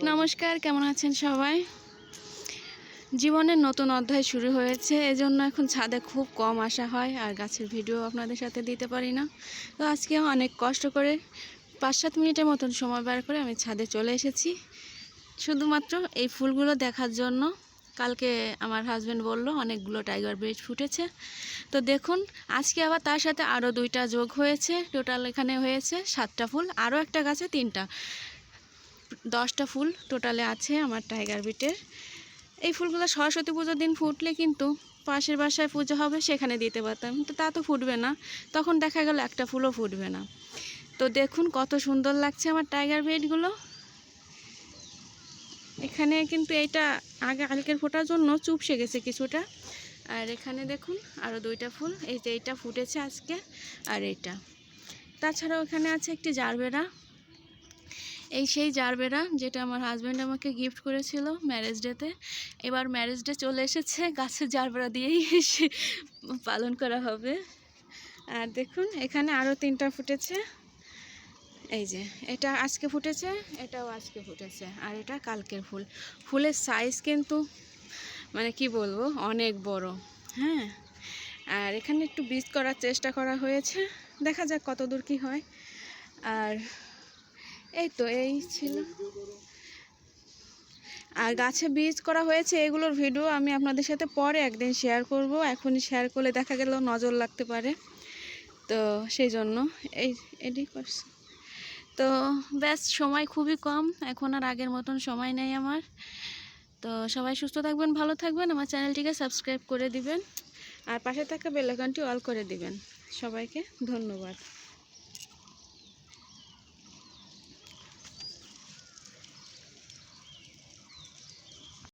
নমস্কার, কেমন আছেন সবাই? জীবনের নতুন অধ্যায় শুরু হয়েছে, এজন্য এখন ছাদে খুব কম আসা হয় আর গাছের ভিডিও আপনাদের সাথে দিতে পারি না। তো আজকে অনেক কষ্ট করে পাঁচ সাত মিনিটের মতন সময় বার করে আমি ছাদে চলে এসেছি। শুধুমাত্র এই ফুলগুলো দেখার জন্য কালকে আমার হাজব্যান্ড বলল, অনেকগুলো টাইগার ব্রিজ ফুটেছে। তো দেখুন, আজকে আবার তার সাথে আরও দুইটা যোগ হয়েছে। টোটাল এখানে হয়েছে সাতটা ফুল আরও একটা গাছে তিনটা। দশটা ফুল টোটালে আছে আমার টাইগার বিটের। এই ফুলগুলো সরস্বতী পুজোর দিন ফুটলে কিন্তু পাশের বাসায় পুজো হবে, সেখানে দিতে পারতাম। কিন্তু তা তো ফুটবে না। তখন দেখা গেল একটা ফুলও ফুটবে না। তো দেখুন কত সুন্দর লাগছে আমার টাইগার বেডগুলো এখানে কিন্তু এইটা আগে কালকের ফোটার জন্য চুপসে গেছে কিছুটা। আর এখানে দেখুন আরও দুইটা ফুল। এই যে এইটা ফুটেছে আজকে আর এইটা। তাছাড়াও এখানে আছে একটি জারবেরা। এই সেই জারবেরা যেটা আমার হাজব্যান্ড আমাকে গিফট করেছিল ম্যারেজ ডেতে এবার ম্যারেজ ডে চলে এসেছে, গাছের জারবেরা দিয়েই এসে পালন করা হবে। আর দেখুন, এখানে আরও তিনটা ফুটেছে। এই যে, এটা আজকে ফুটেছে, এটাও আজকে ফুটেছে। আর এটা কালকের ফুল। ফুলের সাইজ কিন্তু মানে কি বলব, অনেক বড়। হ্যাঁ? আর এখানে একটু বীজ করার চেষ্টা করা হয়েছে। দেখা যাক কত দূর কী হয়। আর এই তো, এই ছিল। আর গাছে বীজ করা হয়েছে, এগুলোর ভিডিও আমি আপনাদের সাথে পরে একদিন শেয়ার করব। এখনই শেয়ার করলে দেখা গেল নজর লাগতে পারে। তো সেই জন্য এই এটি করছি। তো ব্যাস, সময় খুবই কম। এখন আর আগের মতন সময় নেই আমার। তো সবাই সুস্থ থাকবেন, ভালো থাকবেন। আমার চ্যানেলটিকে সাবস্ক্রাইব করে দিবেন। আর পাশে থাকা বেলাকানটি অল করে দিবেন। সবাইকে ধন্যবাদ।